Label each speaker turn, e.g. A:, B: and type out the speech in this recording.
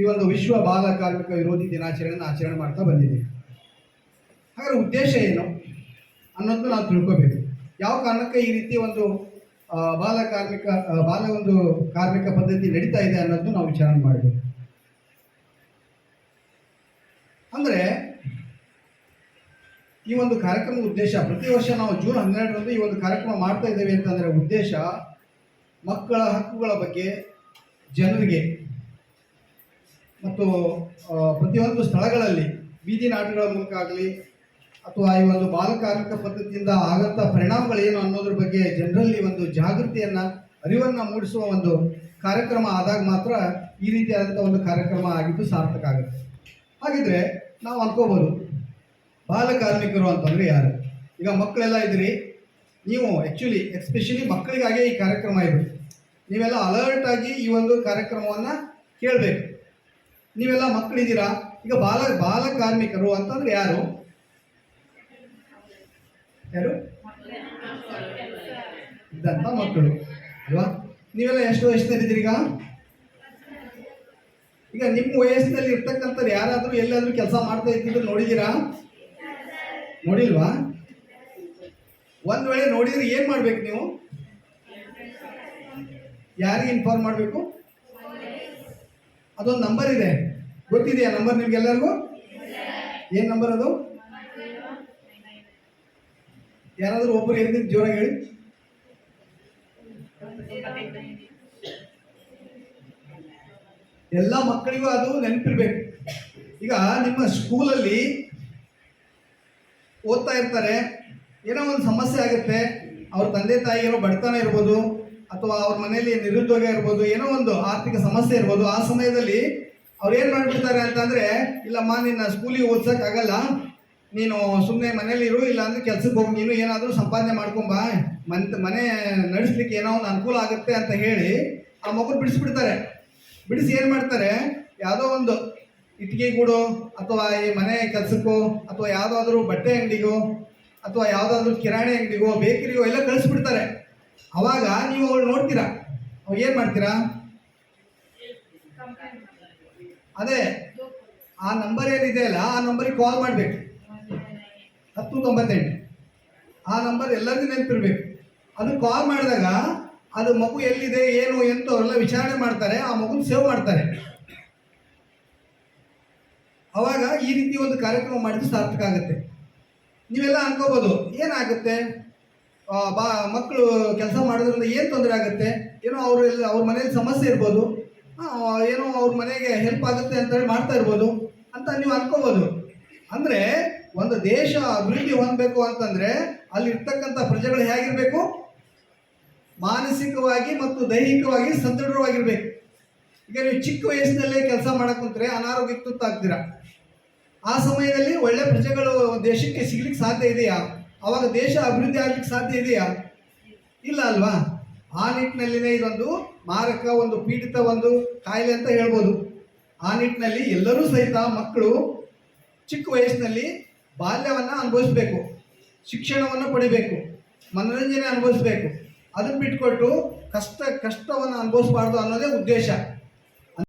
A: ಈ ಒಂದು ವಿಶ್ವ ಬಾಲ ಕಾರ್ಮಿಕ ವಿರೋಧಿ ದಿನಾಚರಣೆಯನ್ನು ಆಚರಣೆ ಮಾಡ್ತಾ ಬಂದಿದ್ದೀವಿ. ಹಾಗಾದ್ರೆ ಉದ್ದೇಶ ಏನು? ಅನ್ನೋದನ್ನ ನಾವು ತಿಳ್ಕೋಬೇಕು. ಯಾವ ಕಾರಣಕ್ಕೆ ಈ ರೀತಿ ಒಂದು ಬಾಲ ಕಾರ್ಮಿಕ ಬಾಲ ಒಂದು ಕಾರ್ಮಿಕ ಪದ್ಧತಿ ನಡೀತಾ ಇದೆ ಅನ್ನೋದು ನಾವು ವಿಚಾರಣೆ ಮಾಡಬೇಕು. ಅಂದರೆ, ಈ ಒಂದು ಕಾರ್ಯಕ್ರಮದ ಉದ್ದೇಶ, ಪ್ರತಿ ವರ್ಷ ನಾವು ಜೂನ್ ಹನ್ನೆರಡರಂದು ಈ ಒಂದು ಕಾರ್ಯಕ್ರಮ ಮಾಡ್ತಾ ಇದ್ದೇವೆ ಅಂತಂದರೆ ಉದ್ದೇಶ ಮಕ್ಕಳ ಹಕ್ಕುಗಳ ಬಗ್ಗೆ ಜನರಿಗೆ ಮತ್ತು ಪ್ರತಿಯೊಂದು ಸ್ಥಳಗಳಲ್ಲಿ ಬೀದಿ ನಾಟಗಳ ಮೂಲಕ ಆಗಲಿ ಅಥವಾ ಈ ಒಂದು ಬಾಲಕಾರ್ಮಿಕ ಪದ್ಧತಿಯಿಂದ ಆಗಂತ ಪರಿಣಾಮಗಳೇನು ಅನ್ನೋದ್ರ ಬಗ್ಗೆ ಜನರಲ್ಲಿ ಒಂದು ಜಾಗೃತಿಯನ್ನು, ಅರಿವನ್ನು ಮೂಡಿಸುವ ಒಂದು ಕಾರ್ಯಕ್ರಮ ಆದಾಗ ಮಾತ್ರ ಈ ರೀತಿಯಾದಂಥ ಒಂದು ಕಾರ್ಯಕ್ರಮ ಆಗಿದ್ದು ಸಾರ್ಥಕ ಆಗುತ್ತೆ. ಹಾಗಿದ್ರೆ ನಾವು ಅನ್ಕೋಬೋದು, ಬಾಲಕಾರ್ಮಿಕರು ಅಂತಂದ್ರೆ ಯಾರು? ಈಗ ಮಕ್ಕಳೆಲ್ಲ ಇದ್ರಿ ನೀವು ಆ್ಯಕ್ಚುಲಿ ಎಸ್ಪೆಷಲಿ ಮಕ್ಕಳಿಗಾಗೇ ಈ ಕಾರ್ಯಕ್ರಮ ಇರಬೇಕು ನೀವೆಲ್ಲ ಅಲರ್ಟ್ ಆಗಿ ಈ ಒಂದು ಕಾರ್ಯಕ್ರಮವನ್ನು ಕೇಳಬೇಕು. ನೀವೆಲ್ಲ ಮಕ್ಕಳಿದ್ದೀರಾ? ಈಗ ಬಾಲ ಬಾಲ ಕಾರ್ಮಿಕರು ಅಂತಂದ್ರೆ ಯಾರು? ಯಾರು? ಇದ್ದಂಥ ಮಕ್ಕಳು, ಅಲ್ವಾ? ನೀವೆಲ್ಲ ಎಷ್ಟು ವಯಸ್ಸಿನಲ್ಲಿದ್ದೀರಿ ಈಗ ಈಗ ನಿಮ್ಮ ವಯಸ್ಸಿನಲ್ಲಿ ಇರ್ತಕ್ಕಂಥವ್ರು ಯಾರಾದರೂ ಎಲ್ಲಾದರೂ ಕೆಲಸ ಮಾಡ್ತಾ ಇದ್ದಿದ್ರು ನೋಡಿದ್ದೀರಾ? ನೋಡಿಲ್ವಾ? ಒಂದು ವೇಳೆ ನೋಡಿದ್ರೆ ಏನು ಮಾಡ್ಬೇಕು ನೀವು? ಯಾರಿಗೆ ಇನ್ಫಾರ್ಮ್ ಮಾಡಬೇಕು? ಅದೊಂದು ನಂಬರ್ ಇದೆ. ಗೊತ್ತಿದೆಯಾ ನಂಬರ್ ನಿಮ್ಗೆಲ್ಲರಿಗೂ? ಏನ್ ನಂಬರ್ ಅದು? ಯಾರಾದರೂ ಒಬ್ಬರು ಹೇಳಿದ್ರೆ ಜೋರಾಗಿ ಹೇಳಿ. ಎಲ್ಲ ಮಕ್ಕಳಿಗೂ ಅದು ನೆನಪಿರ್ಬೇಕು. ಈಗ ನಿಮ್ಮ ಸ್ಕೂಲಲ್ಲಿ ಓದ್ತಾ ಇರ್ತಾರೆ. ಏನೋ ಒಂದು ಸಮಸ್ಯೆ ಆಗುತ್ತೆ. ಅವ್ರ ತಂದೆ ತಾಯಿ ಏನೋ ಬಡತನ ಇರ್ಬೋದು. ಅಥವಾ ಅವ್ರ ಮನೆಯಲ್ಲಿ ನಿರುದ್ಯೋಗ ಇರ್ಬೋದು, ಏನೋ ಒಂದು ಆರ್ಥಿಕ ಸಮಸ್ಯೆ ಇರ್ಬೋದು, ಆ ಸಮಯದಲ್ಲಿ ಅವ್ರು ಏನು ಮಾಡ್ಬಿಡ್ತಾರೆ ಅಂತಂದರೆ, ಇಲ್ಲಮ್ಮ, ನಿನ್ನ ಸ್ಕೂಲಿಗೆ ಓದ್ಸೋಕ್ಕಾಗಲ್ಲ ನೀನು ಸುಮ್ಮನೆ ಮನೇಲಿ ಇರು ಇಲ್ಲ ಅಂದ್ರೆ ಕೆಲ್ಸಕ್ಕೆ ಹೋಗಿ, ನೀನು ಏನಾದರೂ ಸಂಪಾದನೆ ಮಾಡ್ಕೊಂಬ ಮನ್, ಮನೆ ನಡೆಸ್ಲಿಕ್ಕೆ ಏನೋ ಒಂದು ಅನುಕೂಲ ಆಗುತ್ತೆ ಅಂತ ಹೇಳಿ ಆ ಮಗು ಬಿಡಿಸ್ಬಿಡ್ತಾರೆ. ಬಿಡಿಸಿ ಏನು ಮಾಡ್ತಾರೆ, ಯಾವುದೋ ಒಂದು ಇಟ್ಟಿಗೆ ಕೂಡ ಅಥವಾ ಈ ಮನೆ ಕೆಲಸಕ್ಕೋ, ಅಥವಾ ಯಾವುದಾದ್ರೂ ಬಟ್ಟೆ ಅಂಗಡಿಗೋ, ಅಥವಾ ಯಾವುದಾದ್ರೂ ಕಿರಾಣಿ ಅಂಗಡಿಗೋ, ಬೇಕರಿಗೋ ಎಲ್ಲ ಕಳಿಸ್ಬಿಡ್ತಾರೆ. ಅವಾಗ ನೀವು ಅವಳು ನೋಡ್ತೀರಾ? ಅವಾಗ ಏನು ಮಾಡ್ತೀರಾ? ಅದೇ, ಆ ನಂಬರ್ ಏನಿದೆ ಅಲ್ಲ, ಆ ನಂಬರಿಗೆ ಕಾಲ್ ಮಾಡಬೇಕು. ಹತ್ತು ತೊಂಬತ್ತೆಂಟು. ಆ ನಂಬರ್ ಎಲ್ಲರಿಗೂ ನೆನಪಿರ್ಬೇಕು. ಅದು ಕಾಲ್ ಮಾಡಿದಾಗ ಅದು ಮಗು ಎಲ್ಲಿದೆ, ಏನು, ಎಂತ ಅವರೆಲ್ಲ ವಿಚಾರಣೆ ಮಾಡ್ತಾರೆ, ಆ ಮಗುನ ಸೇವ್ ಮಾಡ್ತಾರೆ. ಅವಾಗ ಈ ರೀತಿ ಒಂದು ಕಾರ್ಯಕ್ರಮ ಮಾಡಿದ್ರೆ ಸಾರ್ಥಕ ಆಗುತ್ತೆ. ನೀವೆಲ್ಲ ಅನ್ಕೋಬೋದು, ಏನಾಗುತ್ತೆ? ಬಾ ಮಕ್ಕಳು ಕೆಲಸ ಮಾಡೋದ್ರಿಂದ ಏನು ತೊಂದರೆ ಆಗುತ್ತೆ? ಏನೋ ಅವರು ಅವ್ರ ಮನೇಲಿ ಸಮಸ್ಯೆ ಇರ್ಬೋದು. ಏನೋ ಅವ್ರ ಮನೆಗೆ ಹೆಲ್ಪ್ ಆಗುತ್ತೆ ಅಂತ ಹೇಳಿ ಮಾಡ್ತಾ ಇರ್ಬೋದು. ಅಂತ ನೀವು ಅನ್ಕೋಬೋದು. ಅಂದರೆ ಒಂದು ದೇಶ ಅಭಿವೃದ್ಧಿ ಹೊಂದಬೇಕು ಅಂತಂದರೆ ಅಲ್ಲಿರ್ತಕ್ಕಂಥ ಪ್ರಜೆಗಳು ಹೇಗಿರಬೇಕು? ಮಾನಸಿಕವಾಗಿ ಮತ್ತು ದೈಹಿಕವಾಗಿ ಸದೃಢವಾಗಿರ್ಬೇಕು. ಈಗ ನೀವು ಚಿಕ್ಕ ವಯಸ್ಸಿನಲ್ಲೇ ಕೆಲಸ ಮಾಡೋಕೆ ಕುಂತ್ರೆ ಅನಾರೋಗ್ಯಕ್ಕೆ ತುತ್ತಾಗ್ತೀರಾ? ಆ ಸಮಯದಲ್ಲಿ ಒಳ್ಳೆ ಪ್ರಜೆಗಳು ದೇಶಕ್ಕೆ ಸಿಗ್ಲಿಕ್ಕೆ ಸಾಧ್ಯ ಇದೆಯಾ? ಅವಾಗ ದೇಶ ಅಭಿವೃದ್ಧಿ ಆಗ್ಲಿಕ್ಕೆ ಸಾಧ್ಯ ಇದೆಯಾ? ಇಲ್ಲ ಅಲ್ವಾ? ಆ ನಿಟ್ಟಿನಲ್ಲಿನೇ ಇದೊಂದು ಮಾರಕ, ಒಂದು ಪೀಡಿತ, ಒಂದು ಕಾಯಿಲೆ ಅಂತ ಹೇಳ್ಬೋದು. ಆ ನಿಟ್ಟಿನಲ್ಲಿ ಎಲ್ಲರೂ ಸಹಿತ ಮಕ್ಕಳು ಚಿಕ್ಕ ವಯಸ್ಸಿನಲ್ಲಿ ಬಾಲ್ಯವನ್ನು ಅನುಭವಿಸ್ಬೇಕು, ಶಿಕ್ಷಣವನ್ನು ಪಡಿಬೇಕು, ಮನೋರಂಜನೆ ಅನುಭವಿಸ್ಬೇಕು. ಅದನ್ನು ಬಿಟ್ಕೊಟ್ಟು ಕಷ್ಟ, ಕಷ್ಟವನ್ನು ಅನುಭವಿಸ್ಬಾರ್ದು ಅನ್ನೋದೇ ಉದ್ದೇಶ.